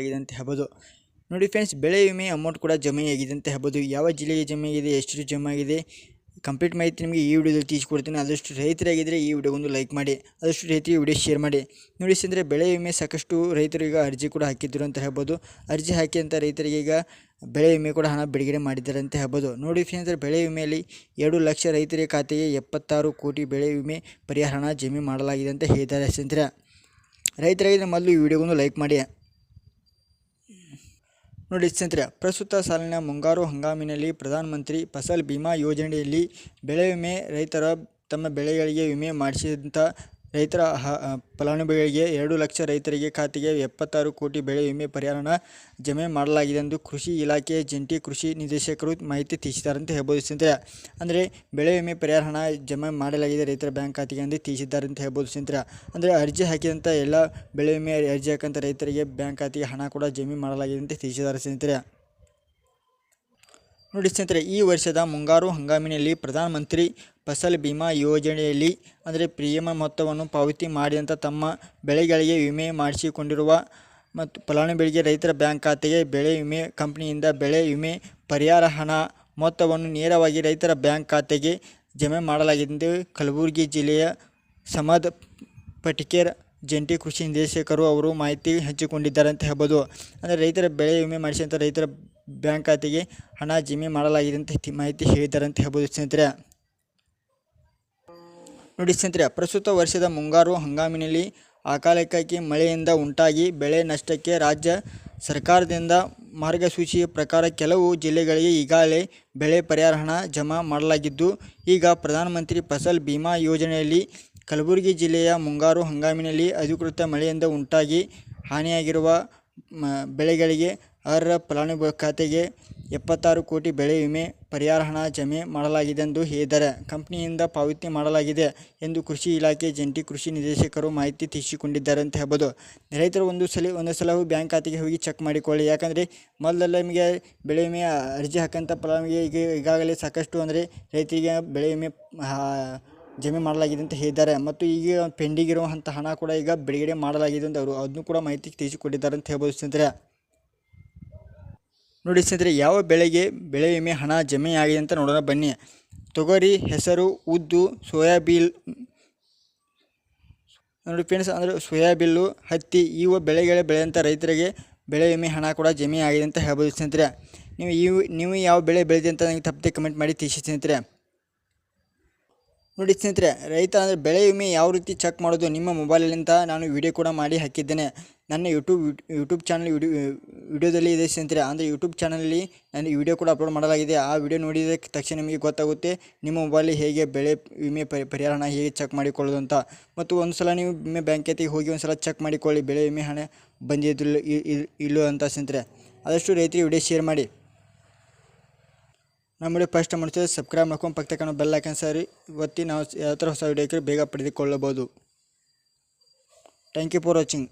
ಆಗಿದೆ ಅಂತ ಹೇಳ್ಬೋದು. ನೋಡಿ ಫ್ರೆಂಡ್ಸ್ ಬೆಳೆ ವಿಮೆ ಅಮೌಂಟ್ ಕೂಡ ಜಮೆಯಾಗಿದೆ ಅಂತ ಹೇಳ್ಬೋದು. ಯಾವ ಜಿಲ್ಲೆಗೆ ಜಮೆಯಾಗಿದೆ ಎಷ್ಟು ಜಮೆ ಆಗಿದೆ ಕಂಪ್ಲೀಟ್ ಮಾಹಿತಿ ನಿಮಗೆ ಈ ವಿಡಿಯೋದಲ್ಲಿ ತಿಳಿಸ್ಕೊಡ್ತೀನಿ. ಆದಷ್ಟು ರೈತರಾಗಿದ್ದರೆ ಈ ವಿಡಿಯೋಗೊಂದು ಲೈಕ್ ಮಾಡಿ, ಆದಷ್ಟು ರೈತರಿಗೆ ವಿಡಿಯೋ ಶೇರ್ ಮಾಡಿ. ನೋಡಿ ಅಂದರೆ ಬೆಳೆ ವಿಮೆ ಸಾಕಷ್ಟು ರೈತರಿಗೆ ಅರ್ಜಿ ಕೂಡ ಹಾಕಿದ್ರು ಅಂತ ಹೇಳ್ಬೋದು. ಅರ್ಜಿ ಹಾಕಿ ಅಂತ ರೈತರಿಗೆ ಈಗ ಬೆಳೆ ವಿಮೆ ಕೂಡ ಹಣ ಬಿಡುಗಡೆ ಮಾಡಿದ್ದಾರೆ ಅಂತ ಹೇಳ್ಬೋದು. ನೋಡಿ ಅಂದರೆ ಬೆಳೆ ವಿಮೆಯಲ್ಲಿ ಎರಡು ಲಕ್ಷ ರೈತರ ಖಾತೆಗೆ ಎಪ್ಪತ್ತಾರು ಕೋಟಿ ಬೆಳೆ ವಿಮೆ ಪರಿಹಾರ ಹಣ ಜಮೆ ಮಾಡಲಾಗಿದೆ ಅಂತ ಹೇಳಿದ್ದಾರೆ ಸ್ನೇಹಿತರೆ ರೈತರಾಗಿದ್ದರೆ ಮೊದಲು ಈ ವಿಡಿಯೋಗೊಂದು ಲೈಕ್ ಮಾಡಿ. ನೋಡಿ ಸ್ನೇಹಿತರೆ, ಪ್ರಸ್ತುತ ಸಾಲಿನ ಮುಂಗಾರು ಹಂಗಾಮಿನಲ್ಲಿ ಪ್ರಧಾನಮಂತ್ರಿ ಫಸಲ್ ಬಿಮಾ ಯೋಜನೆಯಲ್ಲಿ ಬೆಳೆ ವಿಮೆ ರೈತರ ತಮ್ಮ ಬೆಳೆಗಳಿಗೆ ವಿಮೆ ಮಾಡಿಸಿದಂಥ ರೈತರ ಫಲಾನುಭವಿಗಳಿಗೆ ಎರಡು ಲಕ್ಷ ರೈತರಿಗೆ ಖಾತೆಗೆ ಎಪ್ಪತ್ತಾರು ಕೋಟಿ ಬೆಳೆ ವಿಮೆ ಪರಿಹಾರನ ಜಮೆ ಮಾಡಲಾಗಿದೆ ಎಂದು ಕೃಷಿ ಇಲಾಖೆಯ ಜಂಟಿ ಕೃಷಿ ನಿರ್ದೇಶಕರು ಮಾಹಿತಿ ತಿಳಿಸಿದ್ದಾರೆ ಅಂತ ಹೇಳ್ಬೋದು ಸ್ನೇಹಿತರೆ ಅಂದರೆ ಬೆಳೆ ವಿಮೆ ಪರಿಹಾರ ಹಣ ಜಮೆ ಮಾಡಲಾಗಿದೆ ರೈತರ ಬ್ಯಾಂಕ್ ಖಾತೆಗೆ ಎಂದು ತಿಳಿಸಿದ್ದಾರೆ ಅಂತ ಹೇಳ್ಬೋದು ಸ್ನೇಹಿತರೆ ಅಂದರೆ ಅರ್ಜಿ ಹಾಕಿದಂಥ ಎಲ್ಲ ಬೆಳೆ ವಿಮೆ ಅರ್ಜಿ ಹಾಕಂಥ ರೈತರಿಗೆ ಬ್ಯಾಂಕ್ ಖಾತೆಗೆ ಹಣ ಕೂಡ ಜಮೆ ಮಾಡಲಾಗಿದೆ ಅಂತ ತಿಳಿಸಿದ್ದಾರೆ ಸ್ನೇಹಿತರೆ. ನೋಡಿ ಸ್ನೇಹಿತರೆ, ಈ ವರ್ಷದ ಮುಂಗಾರು ಹಂಗಾಮಿನಲ್ಲಿ ಪ್ರಧಾನಮಂತ್ರಿ ಫಸಲ್ ಬಿಮಾ ಯೋಜನೆಯಲ್ಲಿ ಅಂದರೆ ಪ್ರೀಮಿಯಂ ಮೊತ್ತವನ್ನು ಪಾವತಿ ಮಾಡಿದಂಥ ತಮ್ಮ ಬೆಳೆಗಳಿಗೆ ವಿಮೆ ಮಾಡಿಸಿಕೊಂಡಿರುವ ಮತ್ತು ಫಲಾನುಭವಿಗೆ ರೈತರ ಬ್ಯಾಂಕ್ ಖಾತೆಗೆ ಬೆಳೆ ವಿಮೆ ಕಂಪನಿಯಿಂದ ಬೆಳೆ ವಿಮೆ ಪರಿಹಾರ ಹಣ ಮೊತ್ತವನ್ನು ನೇರವಾಗಿ ರೈತರ ಬ್ಯಾಂಕ್ ಖಾತೆಗೆ ಜಮೆ ಮಾಡಲಾಗಿದೆ ಕಲಬುರಗಿ ಜಿಲ್ಲೆಯ ಸಮದ್ ಪಟಿಕೇರ್ ಜಂಟಿ ಕೃಷಿ ನಿರ್ದೇಶಕರು ಅವರು ಮಾಹಿತಿ ಹಂಚಿಕೊಂಡಿದ್ದಾರೆ ಅಂತ ಹೇಳ್ಬೋದು. ಅಂದರೆ ರೈತರ ಬೆಳೆ ವಿಮೆ ಮಾಡಿಸಿದಂಥ ರೈತರ ಬ್ಯಾಂಕ್ ಖಾತೆಗೆ ಹಣ ಜಮೆ ಮಾಡಲಾಗಿದೆ ಅಂತ ಮಾಹಿತಿ ಹೇಳಿದ್ದಾರೆ ಅಂತ ಹೇಳ್ಬೋದು ಸ್ನೇಹಿತರೆ. ನೋಡಿ ಸ್ನೇಹಿತರೆ, ಪ್ರಸ್ತುತ ವರ್ಷದ ಮುಂಗಾರು ಹಂಗಾಮಿನಲ್ಲಿ ಅಕಾಲಿಕಕ್ಕೆ ಮಳೆಯಿಂದ ಉಂಟಾಗಿ ಬೆಳೆ ನಷ್ಟಕ್ಕೆ ರಾಜ್ಯ ಸರ್ಕಾರದಿಂದ ಮಾರ್ಗಸೂಚಿಯ ಪ್ರಕಾರ ಕೆಲವು ಜಿಲ್ಲೆಗಳಿಗೆ ಈಗಾಗಲೇ ಬೆಳೆ ಪರಿಹಾರ ಹಣ ಜಮಾ ಮಾಡಲಾಗಿದ್ದು, ಈಗ ಪ್ರಧಾನಮಂತ್ರಿ ಫಸಲ್ ಬಿಮಾ ಯೋಜನೆಯಲ್ಲಿ ಕಲಬುರಗಿ ಜಿಲ್ಲೆಯ ಮುಂಗಾರು ಹಂಗಾಮಿನಲ್ಲಿ ಅಧಿಕೃತ ಮಳೆಯಿಂದ ಉಂಟಾಗಿ ಹಾನಿಯಾಗಿರುವ ಬೆಳೆಗಳಿಗೆ ಅರ್ಹ ಫಲಾನುಭವಿ ಖಾತೆಗೆ ಎಪ್ಪತ್ತಾರು ಕೋಟಿ ಬೆಳೆ ವಿಮೆ ಪರಿಹಾರ ಹಣ ಜಮೆ ಮಾಡಲಾಗಿದೆ ಎಂದು ಹೇಳಿದ್ದಾರೆ. ಕಂಪ್ನಿಯಿಂದ ಪಾವತಿ ಮಾಡಲಾಗಿದೆ ಎಂದು ಕೃಷಿ ಇಲಾಖೆ ಜಂಟಿ ಕೃಷಿ ನಿರ್ದೇಶಕರು ಮಾಹಿತಿ ತಿಳಿಸಿಕೊಂಡಿದ್ದಾರೆ ಅಂತ ಹೇಳ್ಬೋದು. ರೈತರು ಒಂದು ಸಲ ಒಂದು ಸಲ ಬ್ಯಾಂಕ್ ಖಾತೆಗೆ ಹೋಗಿ ಚೆಕ್ ಮಾಡಿಕೊಳ್ಳಿ. ಯಾಕಂದರೆ ಮೊದಲೆಲ್ಲ ನಿಮಗೆ ಬೆಳೆ ವಿಮೆ ಅರ್ಜಿ ಹಾಕಂಥ ಫಲಾನುಭವಿಗೆ ಈಗ ಈಗಾಗಲೇ ಸಾಕಷ್ಟು ಅಂದರೆ ರೈತರಿಗೆ ಬೆಳೆ ವಿಮೆ ಜಮೆ ಮಾಡಲಾಗಿದೆ ಅಂತ ಹೇಳಿದ್ದಾರೆ. ಮತ್ತು ಈಗ ಪೆಂಡಿಂಗ್ ಇರುವಂಥ ಹಣ ಕೂಡ ಈಗ ಬಿಡುಗಡೆ ಮಾಡಲಾಗಿದೆ ಅಂತ ಅವರು ಅದನ್ನು ಕೂಡ ಮಾಹಿತಿ ತಿಳಿಸಿಕೊಟ್ಟಿದ್ದಾರೆ ಅಂತ ಹೇಳ್ಬೋದು ಸ್ನೇಹಿತರೆ. ನೋಡಿ ಸ್ನೇಹಿತರೆ, ಯಾವ ಬೆಳೆಗೆ ಬೆಳೆ ವಿಮೆ ಹಣ ಜಮೆಯಾಗಿದೆ ಅಂತ ನೋಡೋಣ, ಬನ್ನಿ. ತೊಗರಿ, ಹೆಸರು, ಉದ್ದು ಸೋಯಾಬೀಲ್ ನೋಡಿ ಫ್ರೆಂಡ್ಸ್, ಅಂದರೆ ಸೋಯಾಬೀಲು ಹತ್ತಿ, ಇವು ಬೆಳೆಗಳ ಬೆಳೆದಂಥ ರೈತರಿಗೆ ಬೆಳೆ ವಿಮೆ ಹಣ ಕೂಡ ಜಮೆ ಆಗಿದೆ ಅಂತ ಹೇಳ್ಬೋದು ಸ್ನೇಹಿತರೆ. ನೀವು ಇವು ನೀವು ಯಾವ ಬೆಳೆ ಬೆಳೆದಿದೆ ಅಂತ ನನಗೆ ತಪ್ಪದೆ ಕಮೆಂಟ್ ಮಾಡಿ ತಿಳಿಸಿ ಸ್ನೇಹಿತರೆ. ನೋಡಿ ಸ್ನೇಹಿತರೆ, ರೈತ ಅಂದರೆ ಬೆಳೆ ವಿಮೆ ಯಾವ ರೀತಿ ಚೆಕ್ ಮಾಡೋದು ನಿಮ್ಮ ಮೊಬೈಲಲ್ಲಿಂದ ನಾನು ವಿಡಿಯೋ ಕೂಡ ಮಾಡಿ ಹಾಕಿದ್ದೇನೆ. ನನ್ನ ಯೂಟ್ಯೂಬ್ ಯೂಟ್ಯೂಬ್ ಚಾನಲ್ ವಿಡಿಯೋ ವಿಡಿಯೋದಲ್ಲಿ ಇದೆ ಸ್ನೇಹಿತರೆ. ಅಂದರೆ ಯೂಟ್ಯೂಬ್ ಚಾನಲಲ್ಲಿ ನಾನು ವಿಡಿಯೋ ಕೂಡ ಅಪ್ಲೋಡ್ ಮಾಡಲಾಗಿದೆ. ಆ ವಿಡಿಯೋ ನೋಡಿದ ತಕ್ಷಣ ನಿಮಗೆ ಗೊತ್ತಾಗುತ್ತೆ ನಿಮ್ಮ ಮೊಬೈಲ್ ಹೇಗೆ ಬೆಳೆ ವಿಮೆ ಪರಿಹಾರ ಹಣ ಹೇಗೆ ಚೆಕ್ ಮಾಡಿಕೊಳ್ಳೋದು ಅಂತ. ಮತ್ತು ಒಂದು ಸಲ ನೀವು ವಿಮೆ ಬ್ಯಾಂಕ್ ಖಾತೆಗೆ ಹೋಗಿ ಒಂದು ಸಲ ಚೆಕ್ ಮಾಡಿಕೊಳ್ಳಿ, ಬೆಳೆ ವಿಮೆ ಹಣ ಬಂದಿದ್ದಿಲ್ಲ ಇಲ್ಲೋ ಅಂತ ಸ್ನೇಹಿತರೆ. ಆದಷ್ಟು ರೈತರಿಗೆ ವಿಡಿಯೋ ಶೇರ್ ಮಾಡಿ. ನಮ್ಮ ವಿಡಿಯೋ ಫಸ್ಟ್ ಮಾಡ್ತೀವಿ ಸಬ್ಸ್ಕ್ರೈಬ್ ಮಾಡ್ಕೊಂಡು ಪಕ್ಕ ಕಾಣೋ ಬೆಲ್ ಹಾಕಿ ಸರಿ ಇವತ್ತಿ ನಾವು ಯಾವ ಥರ ಹೊಸ ವಿಡಿಯೋಕ್ಕೆ ಬೇಗ ಪಡೆದುಕೊಳ್ಳಬಹುದು. Thank you for watching